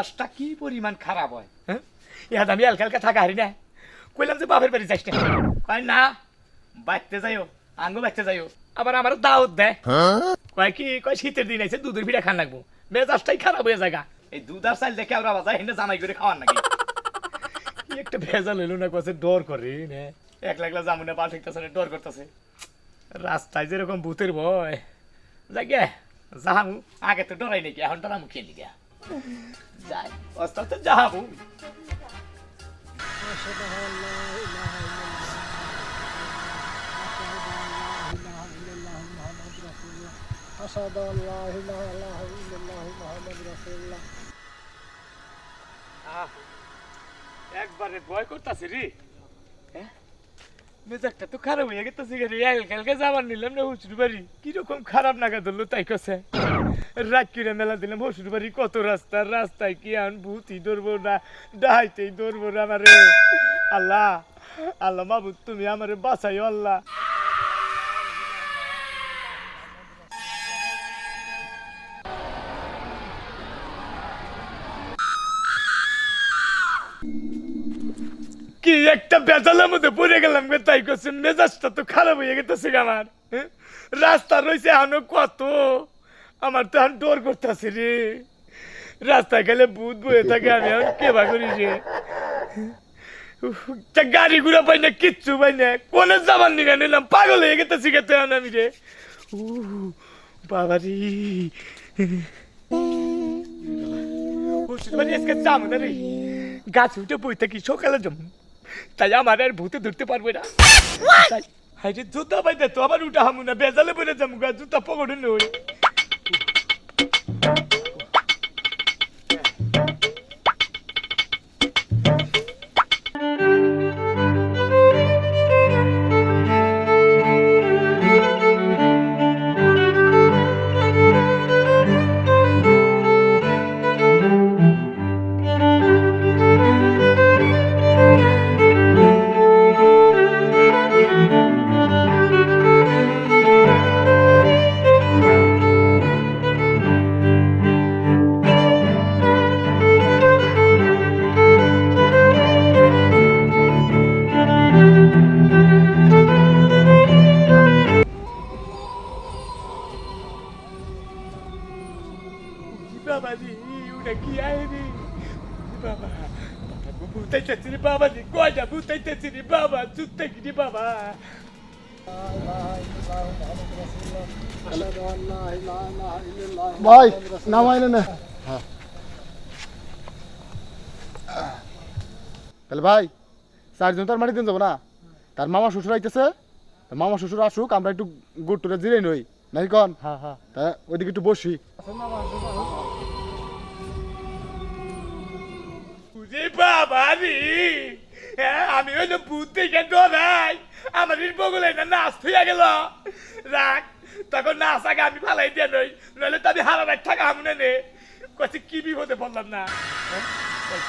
মেজাজটা কি পরিমাণ খারাপ হয়? হ্যাঁ? ইহাদ আমি এলকা এলকা থাকা হারি না। কইলাম যে বাপের বাড়ি যাইস না। কয় না বাইতে যাইও আঙ্গো বাইতে যাইও। আবার আমার দাওয়াত দেয়। কয় কি কয় শীতের দিন আইছে দুধের পিঠা খান লাগবো। মেজাজটাই খারাপ হয়ে জায়গা এই দুধ আর চাল দেখে আমরা বাজার হিন্দে জামাই করে খাওয়ার নাকি? কি একটা ভেজাল হইল না কাছে ডর করে নে। একলা একলা জামুনে পা ঠিকতেছে ডর করতেছে। রাস্তায় যেরকম ভূতের ভয়। যাকে যাহামু আগে তো ডরাই নাকি এখন ডরামু খেয়ে নিকে যাই অস্তাতে যাহাবু أشهد أن لا إله إلا الله محمد رسول الله একবারে ভয় করতেছে রে হ্যাঁ? মেজাজটা তো খারাপ হয়ে গেছে রে কালকে যাবার নিলাম না হুসুর বাড়ি কিরকম খারাপ নাগা ধরলো তাই কছে রাত মেলা দিলাম হুসুর বাড়ি কত রাস্তা? রাস্তায় কি আন ভূতি ধরবো না ডাইতেই ধরবো না আমারে। আল্লাহ আল্লাহ মাবুদ, তুমি আমারে বাঁচাইও আল্লাহ। কি একটা বেতালের মধ্যে পড়ে গেলাম গে, তাই করছে মেজাজটা তো খারাপ হয়ে গেছে আমার হ্যাঁ? রাস্তা রয়েছে এখনও কত? আমার তো এখন ডর করতেছে রে। রাস্তায় গেলে ভূত বয়ে থাকে আমি এখন কেবা করি রে গাড়ি ঘুরা পাই না কিচ্ছু পাই না। কোনে যাবার নিগা নিলাম পাগল হয়ে গেতে এখন আমি রে। বাবা রে বাড়ি আজকে যাব না রে। গাছ উঠে বই থাকি সকালে জম তাই আমার আর ভূতে ধরতে পারবে না। হাই রে জুতা পাইতে তো আবার উঠা হামু না বেজালে পরে যাব গা জুতা পকড়ে নই কি ভাই তাহলে ভাই চারজন তার মাটি দিন যাব না তার মামা শ্বশুর আইতেছে। মামা শ্বশুর আসুক আমরা একটু গুড় টুরে জিরে নই। নাই কন? হ্যাঁ হ্যাঁ। ওইদিকে একটু বসি। রে বাবা রে। হ্যাঁ আমি হইল ভূত দেখে ডরাই আমার বগলে না নাচ হইয়া গেল। রাখ তখন নাচ আগে আমি ফালাই দিয়ে নই নইলে তো আমি হারা রাখ থাকা আমনে নে কচ্ছে কি বিপদে বললাম না? হ্যাঁ? কই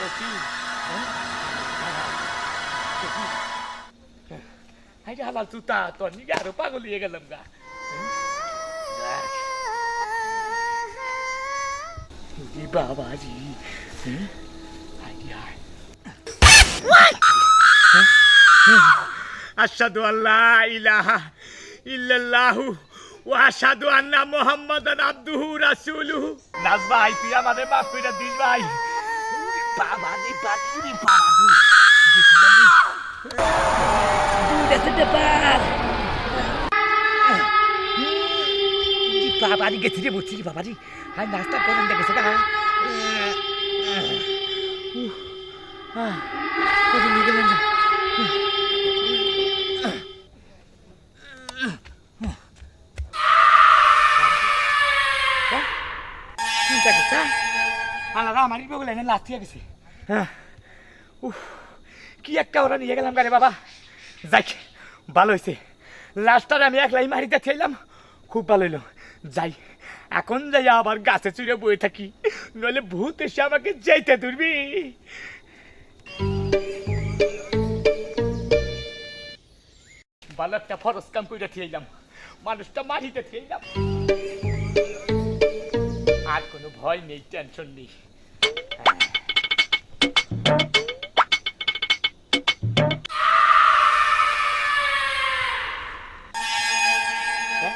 হ্যাঁ? হাই রে হালাল তুতা তোর নিগে আরও পাগল হয়ে গেলাম গা। হ্যাঁ? বাবা রে। হ্যাঁ? আশহাদু আল্লাহ ইলাহা ইল্লাল্লাহু ওয়া আশহাদু আন্না মুহাম্মাদান আবদুহু রাসূলুহু। নাজ ভাই, তুই আমাদের মাফ কইরা দিস ভাই। বাবা রে বাবা রে বাবা গো। দেখলাম রে দুইটা সেটা পার গেছি রে বলছি রে বাবা রে। নাস্তা করেন দেখেছে না? চিন্তা করছে আলাদা আমারই বগলে এনে লাথিয়ে গেছে হ্যাঁ কি একটা ওরা নিয়ে গেলাম গাড়ি বাবা যাই ভালো হয়েছে লাস্টার আমি একলাই মারিতে ছিলাম খুব ভালো হইল যাই এখন যাই আবার গাছে চুড়ে বয়ে থাকি নইলে ভূত এসে আমাকে যাইতে ধরবি ভালো একটা ফরস কাম করে খেয়েলাম মানুষটা মাটিতে খেয়েলাম আর কোনো ভয় নেই টেনশন নেই। হ্যাঁ?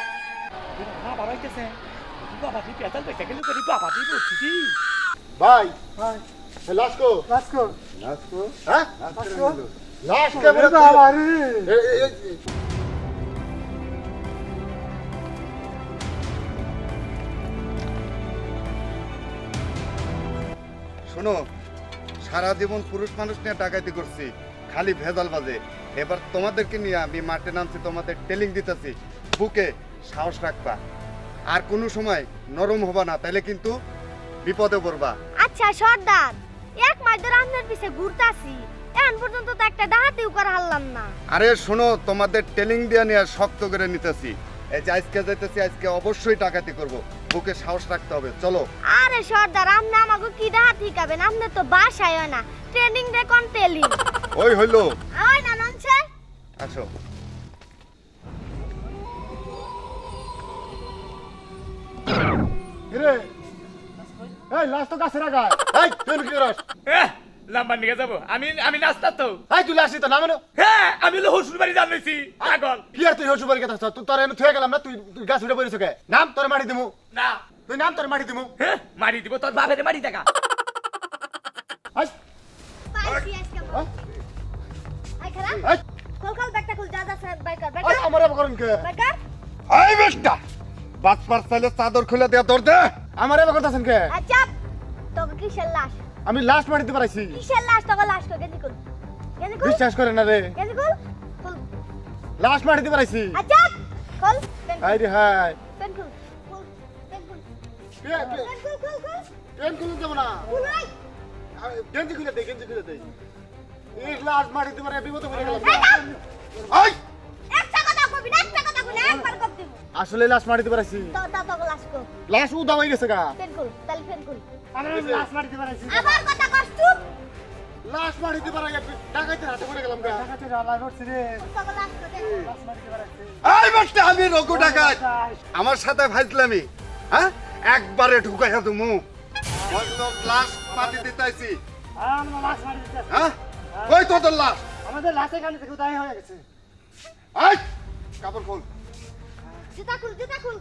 ভাই লাস্কো হ্যাঁ, লাস্কো। লাস্কো। হ্যাঁ? লাস্কো। লাশ আমারই এ- এ- এ- শোনো সারা জীবন পুরুষ মানুষ নিয়ে ডাকাতি করছি খালি ভেজাল বাজে। এবার তোমাদেরকে নিয়ে আমি মাঠে নামছি তোমাদের টেলিং দিতেছি বুকে সাহস রাখবা। আর কোনো সময় নরম হবা না তাহলে কিন্তু বিপদে পড়বা। আচ্ছা সর্দার এক মাস ধরে আপনার পিছে ঘুরতাছি। এখন পর্যন্ত তো একটা ডাহাতিও করা হারলাম না। আরে শোনো তোমাদের টেলিং দিয়ে নিয়ে শক্ত করে নিতেছি। এই যে আজকে যাইতেছি আজকে অবশ্যই ডাকাতি করব। বুকে সাহস রাখতে হবে চলো। আরে সর্দার আপনি আমাকে কি ডাহাতি খাবেন আপনি তো বাসায় হয় না। ট্রেনিং রে কোন টেলিং? ওই হইল। ওই না ননছে আসো। রে এই লাশ তো কাছে রাখা এই তুই কি করস নাম্বার নিয়ে যাব। আমি আমি নাস্তা তো। এই তুই লাশ তো নামে হ্যাঁ আমি হলো হসুর বাড়ি জানাইছি পাগল। কি আর তুই হসু বাড়ি কথা তুই তোর এনে থুয়ে গেলাম না তুই তুই গাছ উঠে পড়িস কে? নাম তোর মাটি দিমু। না। তুই নাম তোর মাটি দিমু। হ্যাঁ মারি দিব তোর বাপের মারি পাইছি আজকে হ্যাঁ? আই খোল। খোল ব্যাগটা খুল যা যা স্যার বাইকার এই বাইকার আমার করেন কে? বাইকার চাইলে চাদর খুলে দে আমার এবার করতেছেন কে? আচ্ছা তোকে কিসের লাশ? আমি লাস্ট মাটিতে পারাইছি। কিসের লাশ তোকে লাশ কো খুল গেজি খুল বিশ্বাস করে না রে। খুল খুল লাশ মাটিতে পারাইছি। আচ্ছা পেন হাই রে হাই। পেন খুল পেন খুল পেন খুল খুল খুল পেন খুলে দেবো না। খুল ভাই গেঞ্জি খুলে দে গেঞ্জি খুলে দে। এই লাশ মাটিতে পারে বিপদ করে এই এই একটা কথা কবি না একটা কথা কবি না একবার আসলে লাশ মাটিতে পারাইছি। তো তা তো লাশ কো। লাশ উদা হয়ে গেছে গা। লাশ মারতে পারাইছি। আবার কথা কস চুপ। লাশ মাটিতে পারাই ডাকাইতে হাতে করে গেলাম গা। রে। লাশ কো লাশ মারতে পারাইছি। এই বেশটা আমি রঘু ডাকাত আমার সাথে ভাজলামি হ্যাঁ? একবারে ঢুকাইয়া তুমি লাশ পাতি দিতাইছি। আমরা লাশ মারি দিতেছি হ্যাঁ? কই তোদের লাশ? আমাদের লাশে কানে থেকে উদয় হয়ে গেছে। এই! কাপড় খোল। জুতা খুল জুতা খুল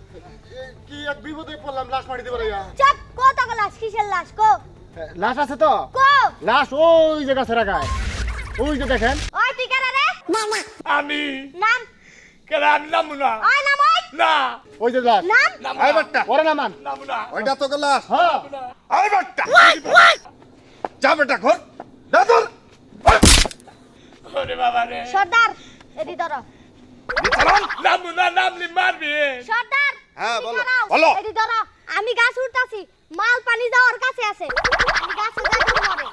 কি এক বিপদে পড়লাম লাশ মাটিতে পারাইয়া চুপ কো তোকে লাশ কিসের লাশ কো? লাশ আছে তো? কো? লাশ ওই যে গাছে রাখায় ওই যে দেখেন। ওই তুই কেন রে? আমি? নাম? কেন আমি নামু না ওই নাম ওই? না। ওই যে লাশ। নাম? নামু না ওরে না মান না ওইটা তোকে লাশ। হ্যাঁ। এই বেটা যা বেটা ঘর। দাদুর ওরে বাবা রে। সর্দার এদি ধরো। না সর্দার হ্যাঁ, বলো, বলো। এদি ধরো আমি গাছ উঠতাছি মাল পানি যাওয়ার কাছে আছে। আমি গাছে যাইতে মরে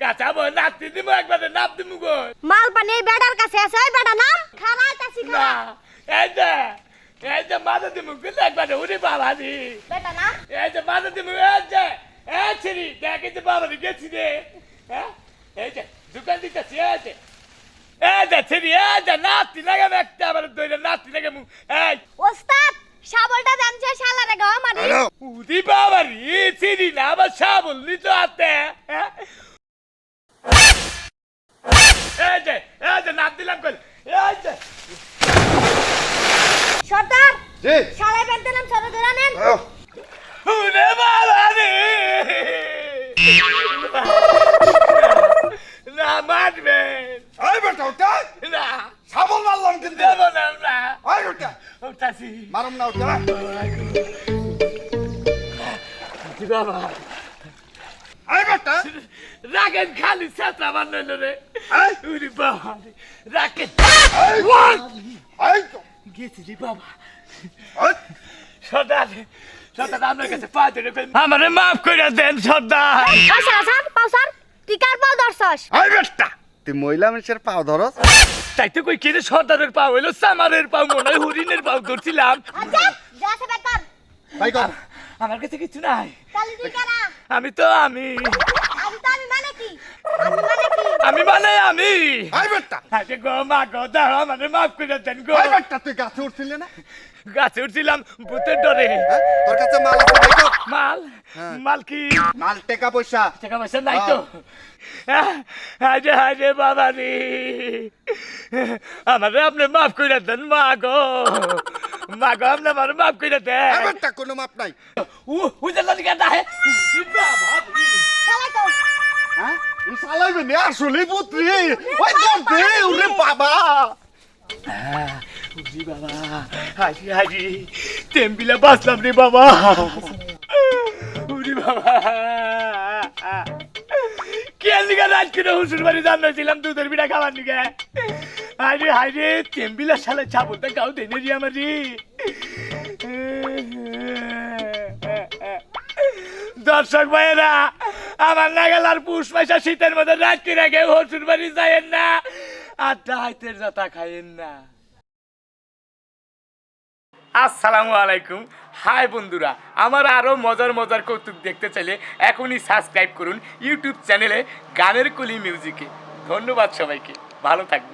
কাঁচা বই নাচতে একবারে নাপ দিমু গো মাল পানি এই বেড়ার কাছে আছে ওই বেড়া নাম? খারাইতাছি না এই যে এই যে মাথা দিমু একবারে উড়ে বাবা রে বেটা নাম? এই যে মাথা দিমু এই যে এই ছিরি দেখ যে বাবা রে গেছি রে। হ্যাঁ এই যে দোকান দিতেছি এই যে। ছিরি এই যে নাচতি লাগে একটা আবার দইলে নাচতি লাগে মু এই ওস্তাদ শাবলটা জানছে শালারে গাওয়া মারি উদি বাবা রে ছিরি না আবার সাবল নিতে হাতে হ্যাঁ এই যে এই দিলাম কল সর্দার জি নাম নেন বাবা রে না মারবেন এই বেটা ওটা না সাবল মারলাম কিন্তু দেব না না এই ওটা। উঠাছি মারুম না জি বাবা? বেটা। খালি সাতরা বান্নল রে। উরি বাবা রে রাখেন এই। এই তো। গেছি রে বাবা। এই, সর্দার সর্দার কাছে পা ধরে আমারে মাফ করে দেন সর্দার। পাউসার আসান পাউসার তুই কার পাও ধরছস? এই বেটা তুই মহিলা মানুষের পাও ধরস? তাই তো কই কিনে সর্দারের পা হইল? সামারের পা মনে হয় হরিণের পাও ধরছিলাম। আচ্ছা ভাই কর। আমার কাছে কিছু নাই। আমি তো আমি। আমি মানে আমি মানে কি? আমি মানে আমি। আরে গো মা গো দাও আমারে মাফ করে দেন গো। তুই গাছে উঠছিলি না? গাছে উঠছিলাম ভূতের ডরে। হ্যাঁ? তোর কাছে মাল আছে মাল? হ্যাঁ। মাল কি? মাল টাকা পয়সা। টাকা পয়সা নাই তো। আরে আরে বাবা রে আমারে আপনি মাফ করে দেন মা গো। মা গো আপনি আমার মাফ করে দে এবারটা কোনো মাপ নাই। ও লাদি কাটা হে শালা তো। হ্যাঁ? শালাইবে নে আসলে পুত্রি। ওই দে ওরে বাবা। উজি বাবা। হাজি হাজি টেম্পিলে বাঁচলাম রে বাবা। উরি বাবা। কে লিগা রাত হুসুর বাড়ি জানাইছিলাম দুধের বিটা খাবার নিগে হাইরে হাইরে টেম্পিলা শালা চাবলটা গাও দেনে রে আমার রে। দর্শক ভাইয়েরা, আমার নাগালার পুষ পয়সা শীতের মধ্যে রাত করে গে হুসুর বাড়ি যায়েন না, আর ডাইতের যাতা খাইয়েন না। আসসালামু আলাইকুম। হাই বন্ধুরা, আমার আরও মজার মজার কৌতুক দেখতে চাইলে এখনই সাবস্ক্রাইব করুন ইউটিউব চ্যানেলে গানের কলি মিউজিকে। ধন্যবাদ সবাইকে। ভালো থাকবেন।